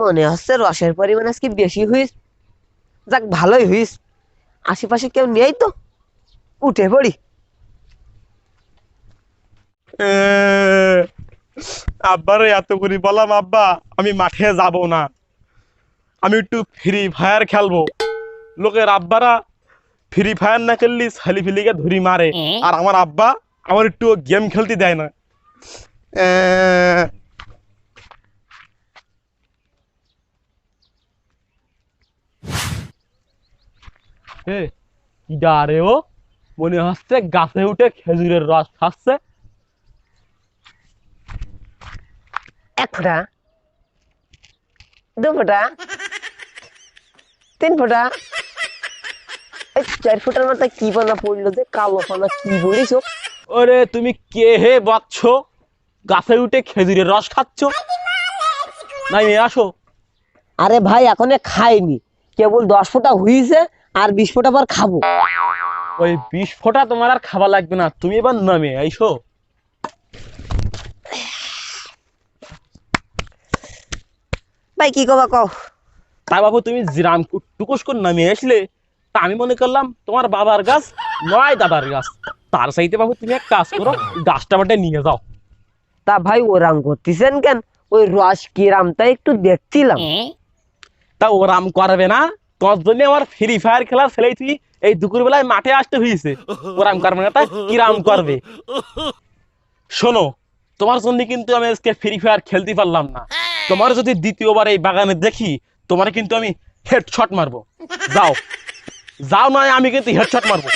মনে হচ্ছে রসের পরিমাণ আজকে বেশি হইস যাক ভালোই হইস আশেপাশে কেউ নেই তো? উঠে পড়ি। আব্বারে এত করে বললাম আব্বা আমি মাঠে যাব না। আমি একটু ফ্রি ফায়ার খেলব। লোকের আব্বারা ফ্রি ফায়ার না খেললি সালি ফিলিকে ধরি মারে। আর আমার আব্বা আমার একটু গেম খেলতে দেয় না। এ, কি ডারে ও? মনে হচ্ছে গাছে উঠে খেজুরের রস খাচ্ছে। এক ফোঁটা দু ফোঁটা তিন ফোঁটা। এই চার ফোঁটার মাথায় কি পানা পড়ল যে কালো পানা কি পড়িস ওরে তুমি কে হে বাচ্ছ গাছে উঠে খেজুরের রস খাচ্ছ? নাই আসো। আরে ভাই এখনও খাইনি। কেবল দশ ফোঁটা হইছে আর বিশ ফোঁটা পর খাব। ওই বিশ ফোঁটা তোমার আর খাবার লাগবে না তুমি এবার নামে আইসো। ভাই কি কবা কও? তা বাবু তুমি জিরাম টুকুস করে নামিয়ে আসলে তা আমি মনে করলাম তোমার বাবার গাছ নয় দাদার গাছ। তার চাইতে বাবু তুমি এক কাজ করো গাছটা বাটে নিয়ে যাও। তা ভাই ওরাম করতেছেন কেন? ওই রস কিরাম তাই একটু দেখছিলাম। তা ওরাম করবে না আমার ফ্রি ফায়ার খেলার তুই এই দুপুর বেলায় মাঠে আসতে হয়েছে ওরাম কিরাম করবে? শোনো, তোমার জন্য কিন্তু আমি আজকে ফ্রি ফায়ার খেলতে পারলাম না। তোমার যদি দ্বিতীয়বার এই বাগানে দেখি, তোমার কিন্তু আমি হেডশট মারবো। যাও। যাও নয়, আমি কিন্তু হেডশট মারবো।